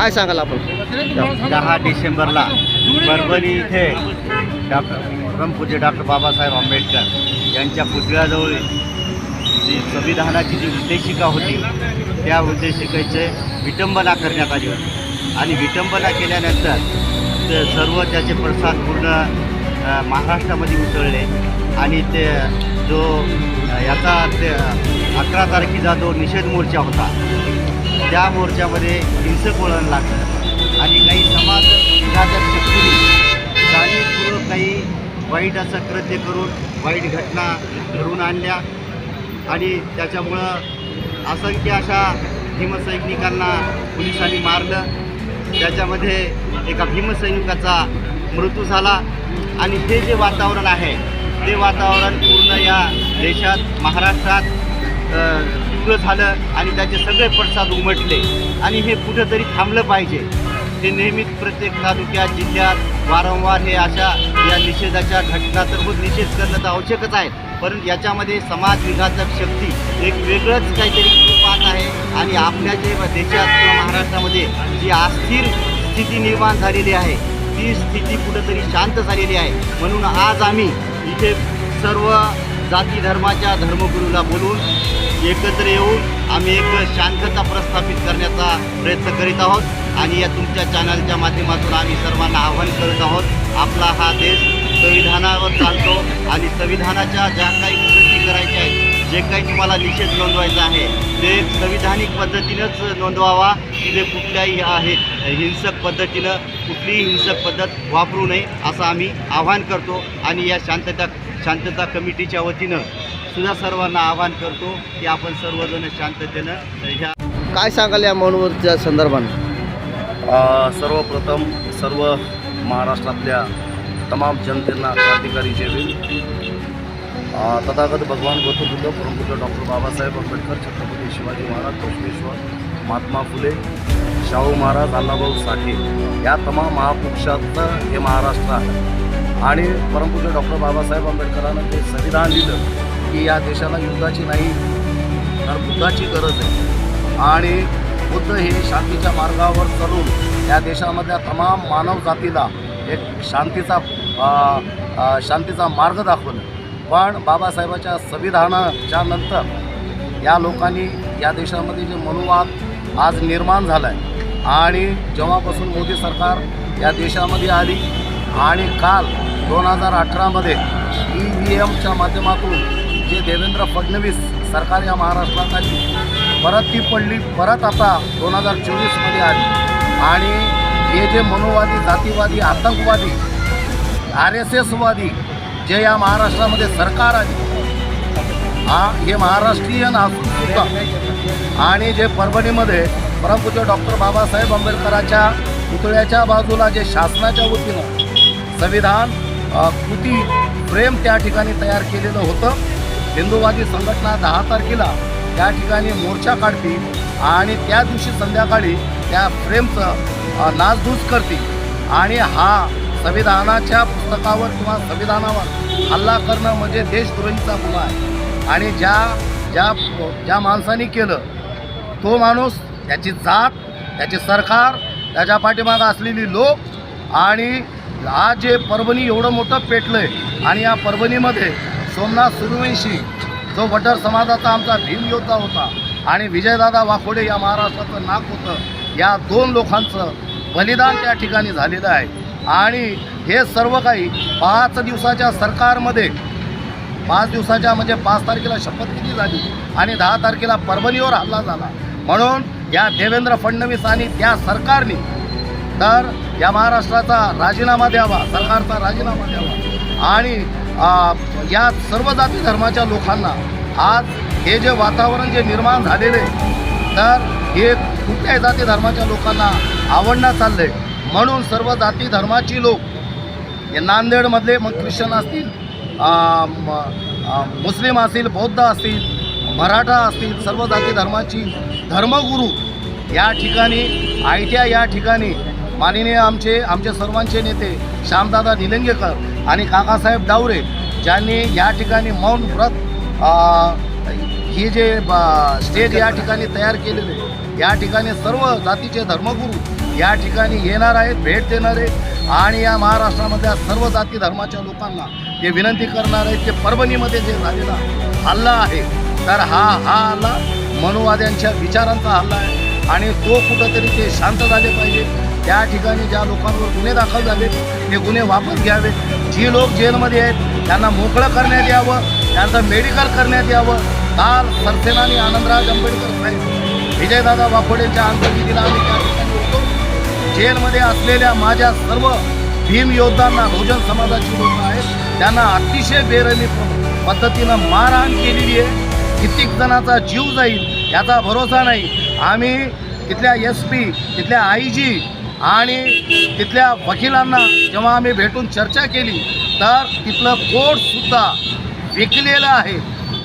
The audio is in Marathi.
काय सांगाल आपण? दहा डिसेंबरला परभणी इथे डॉक्टर परमपूज्य डॉक्टर बाबासाहेब आंबेडकर यांच्या पुतळ्याजवळ जी संविधानाची जी उद्देशिका होती त्या उद्देशिकेचे विटंबना करण्यात आली होती. आणि विटंबना केल्यानंतर ते सर्व त्याचे प्रसाद पूर्ण महाराष्ट्रामध्ये उसळले आणि ते जो याचा ते अकरा तारखेचा जो निषेध मोर्चा होता त्या मोर्चामध्ये हिंसक वळण लागलं आणि काही समाज विघातक शक्तीने जाणीवपूर्वक काही वाईट असं कृत्य करून वाईट घटना घडवून आणल्या. आणि त्याच्यामुळं असंख्य अशा भीमसैनिकांना पोलिसांनी मारलं. त्याच्यामध्ये एका भीमसैनिकाचा मृत्यू झाला. आणि हे जे वातावरण आहे ते वातावरण पूर्ण या देशात महाराष्ट्रात तीव्र झालं आणि त्याचे सगळे पडसाद उमटले. आणि हे कुठंतरी थांबलं पाहिजे. ते नेहमीच प्रत्येक तालुक्यात जिल्ह्यात वारंवार हे अशा या निषेधाच्या घटना तर होत निषेध करणं तर आवश्यकच आहे. परंतु याच्यामध्ये समाज विघातक शक्ती एक वेगळंच काहीतरी पाहत आहे. आणि आपल्या जे देशात किंवा महाराष्ट्रामध्ये जी अस्थिर स्थिती निर्माण झालेली आहे ती स्थिती कुठंतरी शांत झालेली आहे. म्हणून आज आम्ही इथे सर्व जाती धर्माच्या धर्मगुरूला बोलून एकत्र येऊन आम्ही एक शांतता प्रस्थापित करण्याचा प्रयत्न करीत आहोत आणि या तुमच्या चॅनलच्या माध्यमातून आम्ही सर्वांना आवाहन करत आहोत. आपला हा देश संविधानावर चालतो आणि संविधानाच्या ज्या काही कृती करायच्या आहेत जे काही तुम्हाला निषेध नोंदवायचा आहे ते संविधानिक पद्धतीनंच नोंदवावा. तिथे कुठल्याही आहे हिंसक पद्धतीनं कुठलीही हिंसक पद्धत वापरू नये असं आम्ही आवाहन करतो आणि या शांतता शांतता कमिटीच्या वतीनं सुद्धा सर्वांना आवाहन करतो की आपण सर्वजण शांततेनं ह्या काय सांगाल या मनोवरच्या संदर्भानं? अ, सर्वप्रथम सर्व महाराष्ट्रातल्या तमाम जनतेला क्रांतिकारी जय भीम अ, तथागत भगवान गौतम बुद्ध परमपूज्य डॉक्टर बाबासाहेब आंबेडकर छत्रपती शिवाजी महाराज बसवेश्वर महात्मा फुले शाहू महाराज अण्णाभाऊ साठे या तमाम महापुरुषाचं हे महाराष्ट्र आहे. आणि परमपूज्य डॉक्टर बाबासाहेब आंबेडकरांना ते संविधान दिलं की या देशाला युद्धाची नाही तर बुद्धाची गरज आहे. आणि बुद्ध हे शांतीच्या मार्गावर चालून या देशामधल्या तमाम मानव जातीला एक शांतीचा शांतीचा मार्ग दाखवला. पण बाबासाहेबाच्या संविधानाच्या नंतर या लोकांनी या देशामध्ये जे मनोवाद आज निर्माण झाला आहे आणि जेव्हापासून मोदी सरकार या देशामध्ये आली आणि काल दोन हजार अठरामध्ये ई व्ही एमच्या माध्यमातून जे देवेंद्र फडणवीस सरकार या महाराष्ट्रात आली परत ती पडली परत आता दोन हजार चोवीसमध्ये आली. आणि हे जे मनोवादी जातीवादी आतंकवादी आर एस एसवादी जे या महाराष्ट्रामध्ये सरकार आली हा हे महाराष्ट्रीयन असून सुद्धा. आणि जे परभणीमध्ये परमपूज्य डॉक्टर बाबासाहेब आंबेडकरांच्या पुतळ्याच्या बाजूला जे शासनाच्या वतीनं संविधान कृती प्रेम त्या ठिकाणी तयार केलेलं होतं. हिंदूवादी संघटना दहा तारखेला त्या ठिकाणी मोर्चा काढतील आणि त्या दिवशी संध्याकाळी त्या फ्रेमचं अ, नासधूस करतील आणि हा संविधानाच्या पुस्तकावर किंवा संविधानावर हल्ला करणं म्हणजे देशद्रोहीचा गुन्हा आहे. आणि ज्या ज्या ज्या माणसाने केलं तो माणूस त्याची जात त्याचे सरकार त्याच्या पाठीमागं असलेली लोक आणि आज जे परभणी एवढं मोठं पेटलं आहे आणि या परभणीमध्ये सोमनाथ सुरवंशी जो वटर समाजाचा आमचा भीम योद्धा होता आणि विजयदादा वाकोडे या महाराष्ट्राचं नाक होतं या दोन लोकांचं बलिदान त्या ठिकाणी झालेलं आहे. आणि हे सर्व काही पाच दिवसाच्या सरकारमध्ये पाच दिवसाच्या म्हणजे पाच तारखेला शपथविधी झाली आणि दहा तारखेला परभणीवर हल्ला झाला. म्हणून या देवेंद्र फडणवीस आणि त्या सरकारने तर या महाराष्ट्राचा राजीनामा द्यावा सरकारचा राजीनामा द्यावा. आणि या सर्व जाती धर्माच्या लोकांना आज हे जे वातावरण जे निर्माण झालेले तर हे कुठल्याही जाती धर्माच्या लोकांना आवडण्यात चाललं आहे म्हणून सर्व जाती धर्माची लोक हे नांदेडमधले मग ख्रिश्चन असतील मुस्लिम असतील बौद्ध असतील मराठा असतील सर्व जाती धर्माची धर्मगुरू या ठिकाणी आयत्या या ठिकाणी माननीय आमचे आमचे सर्वांचे नेते श्यामदादा निलंगेकर आणि काकासाहेब डावरे ज्यांनी या ठिकाणी मौन व्रत हे ही जे स्टेज या ठिकाणी तयार केलेले या ठिकाणी सर्व जातीचे धर्मगुरू या ठिकाणी येणार आहेत भेट देणार आहेत आणि या महाराष्ट्रामधल्या सर्व जाती धर्माच्या लोकांना ते विनंती करणार आहेत ते परभणीमध्ये जे झालेला हल्ला आहे तर हा हा हल्ला मनुवाद्यांच्या विचारांचा हल्ला आहे आणि तो कुठंतरी ते शांत झाले पाहिजे. त्या ठिकाणी ज्या लोकांवर गुन्हे दाखल झाले ते गुन्हे वापस घ्यावे जी लोक जेलमध्ये आहेत त्यांना मोकळं करण्यात यावं त्यांचं मेडिकल करण्यात यावं. काल सरसेनानी आनंदराज आंबेडकर साहेब विजयदादा वाकोडेंच्या अंतर्गतीला आम्ही त्या ठिकाणी होतो. जेलमध्ये असलेल्या माझ्या सर्व भीम योद्धांना बहुजन समाजाची लोक आहेत त्यांना अतिशय बेरमी पद्धतीनं मारहाण केलेली आहे. कित्येक जणांचा जीव जाईल याचा भरोसा नाही. आम्ही तिथल्या एस पी तिथल्या आय जी आणि तिथल्या वकिलांना जेव्हा आम्ही भेटून चर्चा केली तर तिथलं कोर्टसुद्धा विकलेलं आहे.